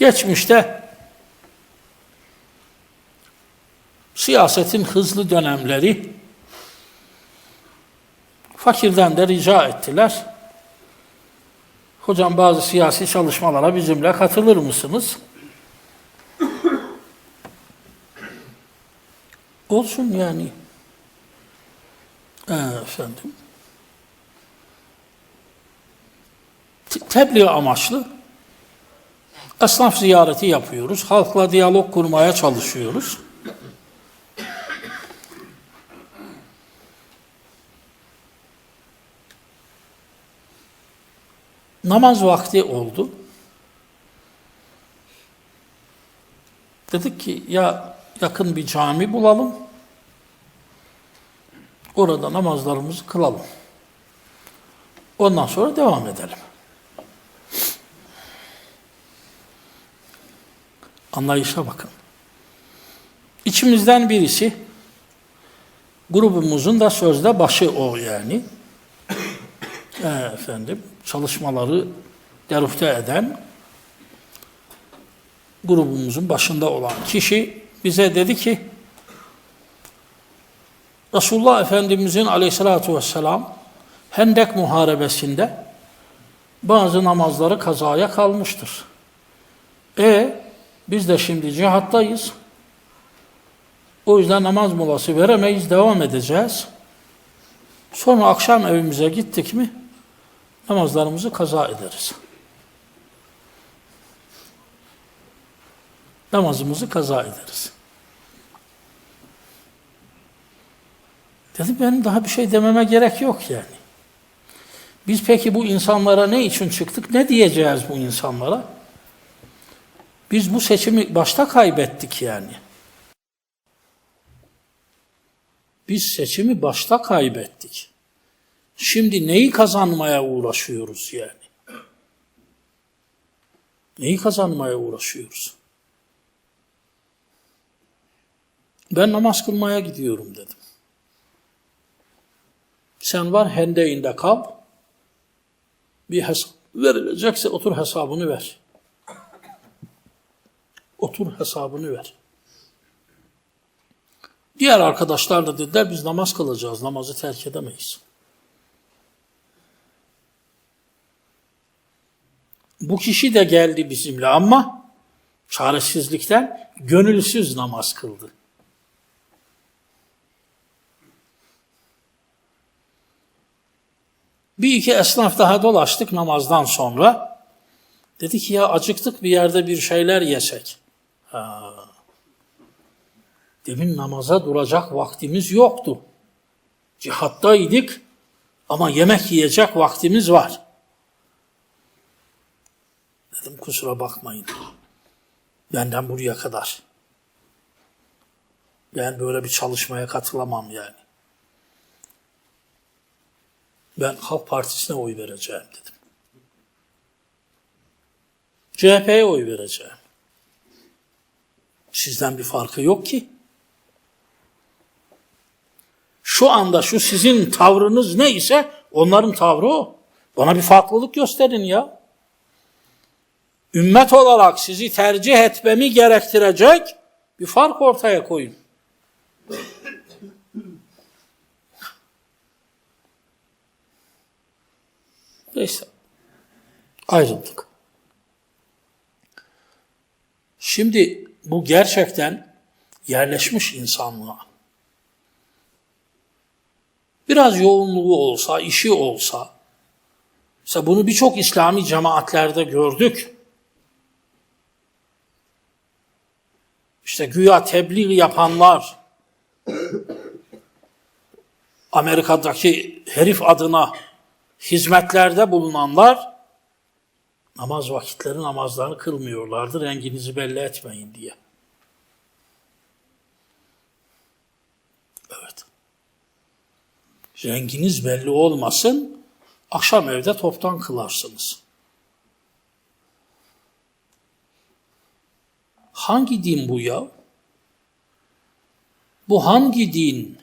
Geçmişte siyasetin hızlı dönemleri fakirden de rica ettiler. Hocam bazı siyasi çalışmalara bizimle katılır mısınız? Olsun yani. Ee, efendim. Te- Tebliğ amaçlı esnaf ziyareti yapıyoruz. Halkla diyalog kurmaya çalışıyoruz. Namaz vakti oldu. Dedik ki ya yakın bir cami bulalım. Orada namazlarımızı kılalım. Ondan sonra devam edelim. Anlayışa bakın. İçimizden birisi, grubumuzun da sözde başı o yani. Ee, efendim, çalışmaları derufte eden grubumuzun başında olan kişi bize dedi ki Resulullah Efendimizin aleyhissalatu vesselam Hendek Muharebesi'nde bazı namazları kazaya kalmıştır. E biz de şimdi cihattayız. O yüzden namaz molası veremeyiz, devam edeceğiz. Sonra akşam evimize gittik mi namazlarımızı kaza ederiz. Namazımızı kaza ederiz. Dedim benim daha bir şey dememe gerek yok yani. Biz peki bu insanlara ne için çıktık? Ne diyeceğiz bu insanlara? Biz bu seçimi başta kaybettik yani. Biz seçimi başta kaybettik. Şimdi neyi kazanmaya uğraşıyoruz yani? Neyi kazanmaya uğraşıyoruz? Ben namaz kılmaya gidiyorum dedim. Sen var hendeğinde kal. Bir hesap verilecekse otur hesabını ver. Otur hesabını ver. Diğer arkadaşlar da dediler biz namaz kılacağız, namazı terk edemeyiz. Bu kişi de geldi bizimle ama çaresizlikten gönülsüz namaz kıldı. Bir iki esnaf daha dolaştık namazdan sonra. Dedi ki ya acıktık bir yerde bir şeyler yesek. Ha. Demin namaza duracak vaktimiz yoktu. Cihattaydık ama yemek yiyecek vaktimiz var. Dedim kusura bakmayın. Benden buraya kadar. Ben böyle bir çalışmaya katılamam yani. Ben Halk Partisi'ne oy vereceğim dedim. CHP'ye oy vereceğim. Sizden bir farkı yok ki. Şu anda şu sizin tavrınız ne ise onların tavrı o. Bana bir farklılık gösterin ya. Ümmet olarak sizi tercih etmemi gerektirecek bir fark ortaya koyun. Neyse. Ayrıldık. Şimdi bu gerçekten yerleşmiş insanlığa. Biraz yoğunluğu olsa, işi olsa, mesela bunu birçok İslami cemaatlerde gördük. İşte güya tebliğ yapanlar, Amerika'daki herif adına hizmetlerde bulunanlar namaz vakitleri namazlarını kılmıyorlardı renginizi belli etmeyin diye. Evet. Renginiz belli olmasın, akşam evde toptan kılarsınız. Hangi din bu ya? Bu hangi din?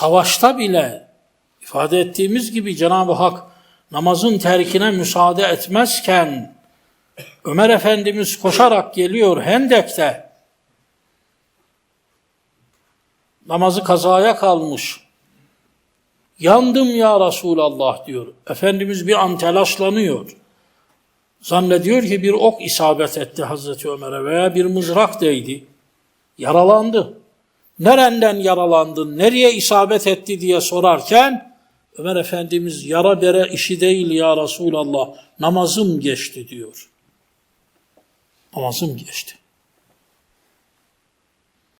Savaşta bile ifade ettiğimiz gibi Cenab-ı Hak namazın terkine müsaade etmezken Ömer Efendimiz koşarak geliyor Hendek'te. Namazı kazaya kalmış. Yandım ya Resulallah diyor. Efendimiz bir an telaşlanıyor. Zannediyor ki bir ok isabet etti Hazreti Ömer'e veya bir mızrak değdi. Yaralandı. Nereden yaralandın, nereye isabet etti diye sorarken Ömer Efendimiz yara bere işi değil ya Resulallah namazım geçti diyor. Namazım geçti.